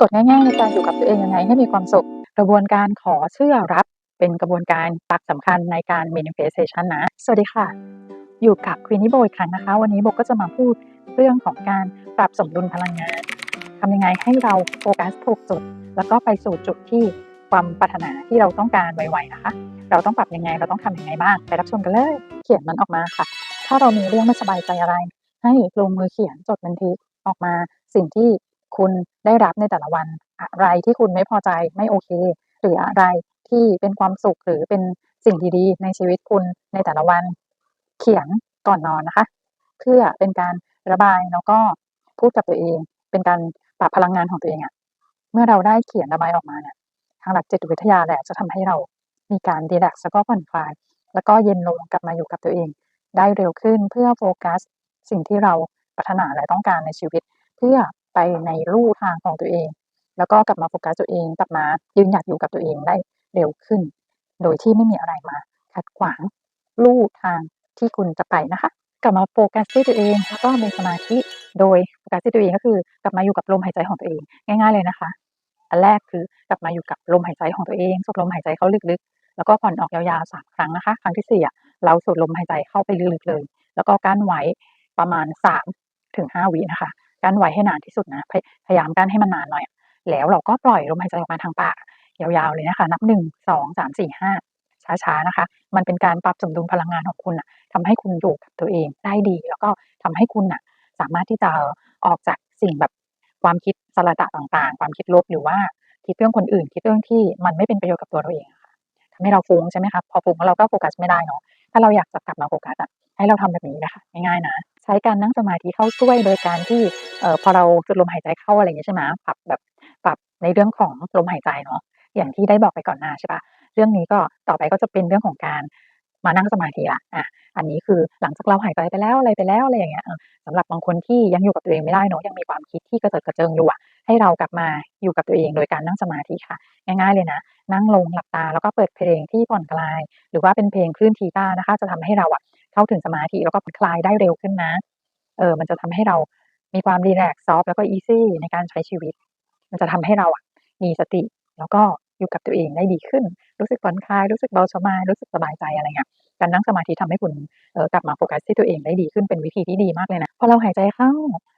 กฎง่ายๆในการอยู่กับตัวเองยังไงให้มีความสุข กระบวนการขอเชื่อรับ เป็นกระบวนการหลักสำคัญในการ manifestation นะ สวัสดีค่ะ อยู่กับควีนี่โบอีกครั้งนะคะ วันนี้โบก็จะมาพูดเรื่องของการปรับสมดุลพลังงานทำยังไงให้เราโฟกัสถูกจุด แล้วก็ไปสู่จุดที่ความปรารถนาที่เราต้องการไวๆนะคะ เราต้องปรับยังไง เราต้องทำยังไงบ้าง ไปรับชมกันเลย เขียนมันออกมาค่ะ ถ้าเรามีเรื่องไม่สบายใจอะไร ให้ลงมือเขียนจดบันทึกออกมาสิ่งที่ คุณได้รับในแต่ละวัน อะไรที่คุณไม่พอใจไม่โอเค หรืออะไรที่เป็นความสุขหรือเป็นสิ่งดีๆ ในชีวิตคุณในแต่ละวัน เขียนก่อนนอนนะคะ เพื่อเป็นการระบายแล้วก็พูดกับตัวเอง เป็นการปรับพลังงานของตัวเองอะเมื่อเราได้เขียนระบายออกมาเนี่ยทางหลักจิตวิทยาแหละจะทำให้เรามีการดีแลกซ์แล้วก็ผ่อนคลาย แล้วก็เย็นลงกลับมาอยู่กับตัวเอง ได้เร็วขึ้นเพื่อโฟกัส สิ่งที่เราปรารถนาและต้องการในชีวิต เพื่อ ไปในลู่ทางของตัวเอง แล้วก็กลับมาโฟกัสตัวเอง กลับมายืนหยัดอยู่กับตัวเองได้เร็วขึ้น โดยที่ไม่มีอะไรมาขัดขวางลู่ทางที่คุณจะไปนะคะ กลับมาโฟกัสที่ตัวเองแล้วก็มีสมาธิโดยโฟกัสที่ตัวเองก็คือกลับมาอยู่กับลมหายใจของตัวเองง่าย ๆเลยนะคะ อันแรกคือกลับมาอยู่กับลมหายใจของตัวเองสูดลมหายใจเข้าลึกๆ แล้วก็ผ่อนออกยาวๆสามครั้งนะคะ ครั้งที่สี่เราสูดลมหายใจเข้าไปลึกๆเลย แล้วก็กั้นไว้ประมาณสามถึงห้าวินะคะ กั้นไว้ให้นานที่สุดนะพยายามกั้นให้มันนานหน่อย แล้วเราก็ปล่อยลมหายใจออกมาทางปาก ยาวๆเลยนะคะ นับหนึ่งสองสามสี่ห้าช้าๆนะคะ มันเป็นการปรับสมดุลพลังงานของคุณนะทำให้คุณอยู่กับตัวเองได้ดี แล้วก็ทำให้คุณนะสามารถที่จะออกจากสิ่งแบบความคิดสารตะต่างๆ ความคิดลบหรือว่าคิดเรื่องคนอื่น คิดเรื่องที่มันไม่เป็นประโยชน์กับตัวเราเองค่ะทำให้เราฟุ้งใช่ไหมคะพอฟุ้งแล้วเราก็โฟกัสไม่ได้เนาะถ้าเราอยากจะกลับมาโฟกัสอะให้เราทำแบบนี้นะคะง่ายๆนะ ช้การนั่งสมาธิเข้าช่วยโดยการที่เอ่อพอเราสูดลมหายใจเข้าอะไรอย่างเงี้ยใช่ไหมปรับแบบปรับในเรื่องของลมหายใจเนาะอย่างที่ได้บอกไปก่อนหน้าใช่ปล่าเรื่องนี้ก็ต่อไปก็จะเป็นเรื่องของการมานั่งสมาธิล้วอาอันนี้คือหลังจากเราหายใจไปแล้วอะไรไปแล้วอะไรอย่างเงี้ยสำหรับบางคนที่ยังอยู่กับตัวเองไม่ได้เนาะยังมีความคิดที่กระเจิดกระเจิงอยู่อะให้เรากลับมาอยู่กับตัวเองโดยการนั่งสมาธิค่ะ ง่ายๆเลยนะ นั่งลงหลับตาแล้วก็เปิดเพลงที่ผ่อนคลาย หรือว่าเป็นเพลงคลื่นธีต้านะคะ จะทำให้เราอะ เข้าถึงสมาธิแล้วก็ผ่อนคลายได้เร็วขึ้นนะเออมันจะทำให้เรามีความรีแลกซ์ซอฟแล้วก็อีซี่ในการใช้ชีวิต มันจะทำให้เราอะมีสติ แล้วก็อยู่กับตัวเองได้ดีขึ้น รู้สึกผ่อนคลายรู้สึกเบาสบายรู้สึกสบายใจอะไรเงี้ยการนั่งสมาธิทำให้คุณเออกลับมาโฟกัสที่ตัวเองได้ดีขึ้นเป็นวิธีที่ดีมากเลยนะพอเราหายใจเข้า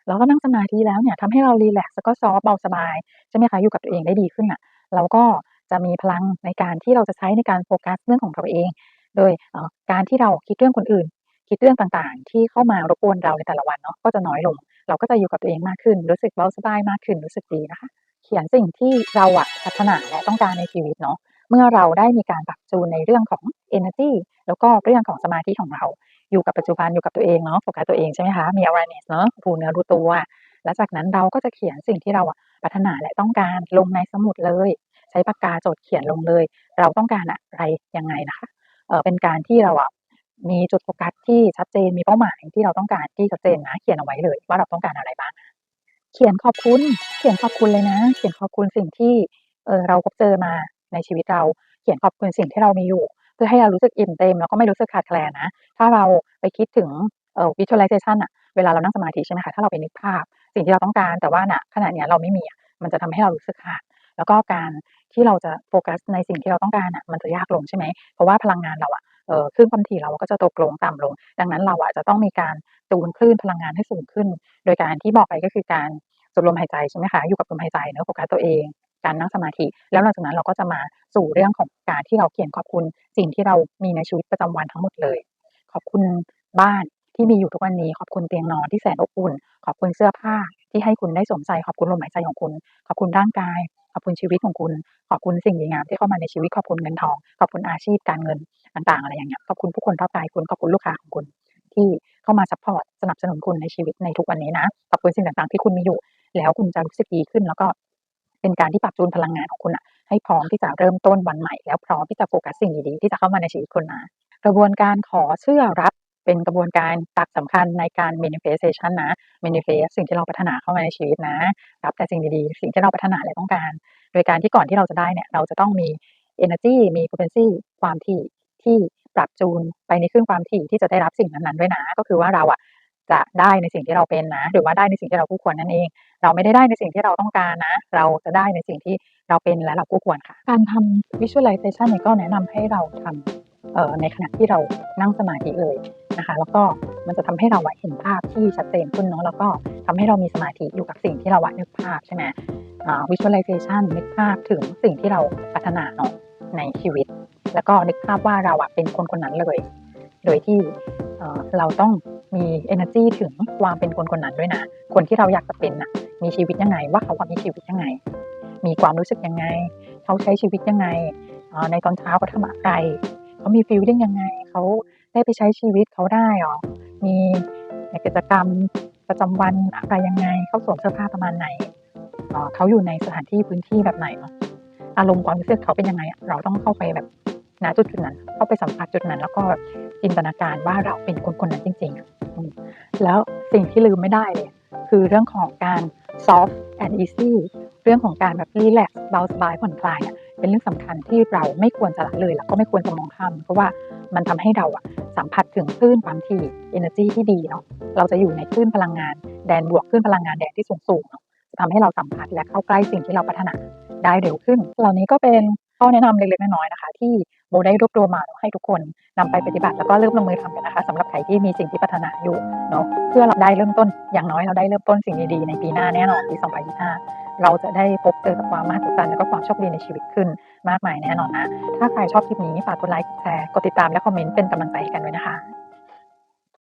แล้วก็นั่งสมาธิแล้วเนี่ยทำให้เรารีแลกซ์แล้วก็ซอฟเบาสบายใช่ไหมคะอยู่กับตัวเองได้ดีขึ้นน่ะเราก็จะมีพลังในการที่เราจะใช้ในการโฟกัสเรื่องของเราเอง โดยการที่เราคิดเรื่องคนอื่น คิดเรื่องต่างๆ ที่เข้ามารบกวนเราในแต่ละวันเนาะก็จะน้อยลง เราก็จะอยู่กับตัวเองมากขึ้น รู้สึกเบาสบายมากขึ้นรู้สึกดีนะคะ เขียนสิ่งที่เราอะปรารถนาและต้องการในชีวิตเนาะเมื่อเราได้มีการปรับจูนในเรื่องของ energy แล้วก็เรื่องของสมาธิของเรา อยู่กับปัจจุบันอยู่กับตัวเองเนาะโฟกัสตัวเองใช่ไหมคะมี awareness เนาะรู้เนื้อรู้ตัวแล้วจากนั้นเราก็จะเขียนสิ่งที่เราอะปรารถนาและต้องการลงในสมุดเลย ใช้ปากกาจดเขียนลงเลย เราต้องการอะไรยังไงนะคะ เออเป็นการที่เราอะมีจุดโฟกัสที่ชัดเจนมีเป้าหมายที่เราต้องการที่ชัดเจนนะเขียนเอาไว้เลย ว่าเราต้องการอะไรบ้างเขียนขอบคุณ เขียนขอบคุณเลยนะ เขียนขอบคุณสิ่งที่เออเราพบเจอมาในชีวิตเรา เขียนขอบคุณสิ่งที่เรามีอยู่ เพื่อให้เรารู้สึกอิ่มเต็มแล้วก็ไม่รู้สึกขาดแคลนนะ ถ้าเราไปคิดถึงเอ่อ visualization น่ะเวลาเรานั่งสมาธิใช่ไหมคะถ้าเราไปนึกภาพ สิ่งที่เราต้องการแต่ว่าณขณะเนี้ยเราไม่มีมันจะทำให้เรารู้สึกขาด แล้วก็การที่เราจะโฟกัสในสิ่งที่เราต้องการน่ะมันจะยากลงใช่ไหมเพราะว่าพลังงานเราอะเออคลื่นความถี่เราก็จะตกลงต่ำลง ดังนั้นเราอะจะต้องมีการจูนคลื่นพลังงานให้สูงขึ้น โดยการที่บอกไปก็คือการสูดลมหายใจใช่ไหมคะอยู่กับลมหายใจเนาะโฟกัสตัวเองการนั่งสมาธิ แล้วหลังจากนั้นเราก็จะมาสู่เรื่องของการที่เราเขียนขอบคุณสิ่งที่เรามีในชีวิตประจำวันทั้งหมดเลย ขอบคุณบ้านที่มีอยู่ทุกวันนี้ ขอบคุณเตียงนอนที่แสนอบอุ่น ขอบคุณเสื้อผ้าที่ให้คุณได้สวมใส่ ขอบคุณลมหายใจของคุณ ขอบคุณร่างกาย ขอบคุณชีวิตของคุณ ขอบคุณสิ่งดีงามที่เข้ามาในชีวิต ขอบคุณเงินทอง ขอบคุณอาชีพการเงินต่าง ๆ อะไรอย่างเงี้ย ขอบคุณผู้คนรอบกายคุณ ขอบคุณลูกค้าของคุณ ที่เข้ามาซัปพอร์ตสนับสนุนคุณในชีวิตในทุกวันนี้นะ ขอบคุณสิ่งต่างๆที่คุณมีอยู่ แล้วคุณจะรู้สึกดีขึ้น แล้วก็เป็นการที่ปรับจูนพลังงานของคุณน่ะให้พร้อมที่จะเริ่มต้นวันใหม่ แล้วพร้อมที่จะโฟกัสสิ่งดีๆที่จะเข้ามาในชีวิตคุณนะกระบวนการขอเชื่อรับ เป็นกระบวนการหลักสำคัญในการ manifestation นะ manifest สิ่งที่เราปรารถนาเข้ามาในชีวิตนะ รับแต่สิ่งดีๆ สิ่งที่เราปรารถนาและต้องการ โดยการที่ก่อนที่เราจะได้เนี่ย เราจะต้องมี energy มี frequency ความถี่ที่ปรับจูนไปในคลื่นความถี่ที่จะได้รับสิ่งนั้นๆด้วยนะ ก็คือว่าเราอะจะได้ในสิ่งที่เราเป็นนะ หรือว่าได้ในสิ่งที่เราคู่ควรนั่นเอง เราไม่ได้ได้ในสิ่งที่เราต้องการนะ เราจะได้ในสิ่งที่เราเป็นและเราคู่ควรค่ะ การทำ visualization เนี่ยก็แนะนำให้เราทำเอ่อในขณะที่เรานั่งสมาธิเลย นะคะ แล้วก็มันจะทำให้เราเห็นภาพที่ชัดเจนขึ้นเนาะแล้วก็ทำให้เรามีสมาธิอยู่กับสิ่งที่เราอะนึกภาพใช่ไหมอ่า visualization นึกภาพถึงสิ่งที่เราปรารถนาเนาะในชีวิต แล้วก็นึกภาพว่าเราอะเป็นคนคนนั้นเลย โดยที่เราต้องมี energy ถึงความเป็นคนคนนั้นด้วยนะ คนที่เราอยากจะเป็นน่ะมีชีวิตยังไง ว่าเขาว่ามีชีวิตยังไง มีความรู้สึกยังไง เขาใช้ชีวิตยังไง ในตอนเช้าเขาทำอะไร เขามี feeling ยังไง เขา ได้ไปใช้ชีวิตเขาได้หรอ มีกิจกรรมประจำวันอะไรยังไง เขาสวมเสื้อผ้าประมาณไหนเอ่อเขาอยู่ในสถานที่พื้นที่แบบไหนเนาะอารมณ์ความรู้สึกเขาเป็นยังไงอะเราต้องเข้าไปแบบณจุดจุดนั้น เข้าไปสัมผัสจุดนั้น แล้วก็จินตนาการว่าเราเป็นคนคนนั้นจริง ๆ แล้วสิ่งที่ลืมไม่ได้เลยคือเรื่องของการ soft and easy เรื่องของการแบบ relax เบาสบายผ่อนคลายอะ เป็นเรื่องสำคัญที่เราไม่ควรจะละเลยแล้วก็ไม่ควรจะมองข้าม เพราะว่ามันทำให้เราอะสัมผัสถึงคลื่นความถี่ energy ที่ดีเนาะเราจะอยู่ในคลื่นพลังงาน แดนบวกคลื่นพลังงานแดนที่สูงๆเนาะจะทำให้เราสัมผัสและเข้าใกล้สิ่งที่เราปรารถนาได้เร็วขึ้น เหล่านี้ก็เป็นข้อแนะนำเล็กๆน้อยๆนะคะ ที่โบได้รวบรวมมาให้ทุกคนนำไปปฏิบัติแล้วก็เริ่มลงมือทำกันนะคะสำหรับใครที่มีสิ่งที่ปรารถนาอยู่เนาะเพื่อเราได้เริ่มต้นอย่างน้อยเราได้เริ่มต้นสิ่งดีๆในปีหน้าแน่นอนปี 2025 เราจะได้พบเจอกับความมหัศจรรย์และก็ความโชคดีในชีวิตขึ้นมากมายแน่นอนนะ ถ้าใครชอบคลิปนี้ฝากกดไลค์กดแชร์กดติดตามและคอมเมนต์เป็นกำลังใจให้กันด้วยนะคะ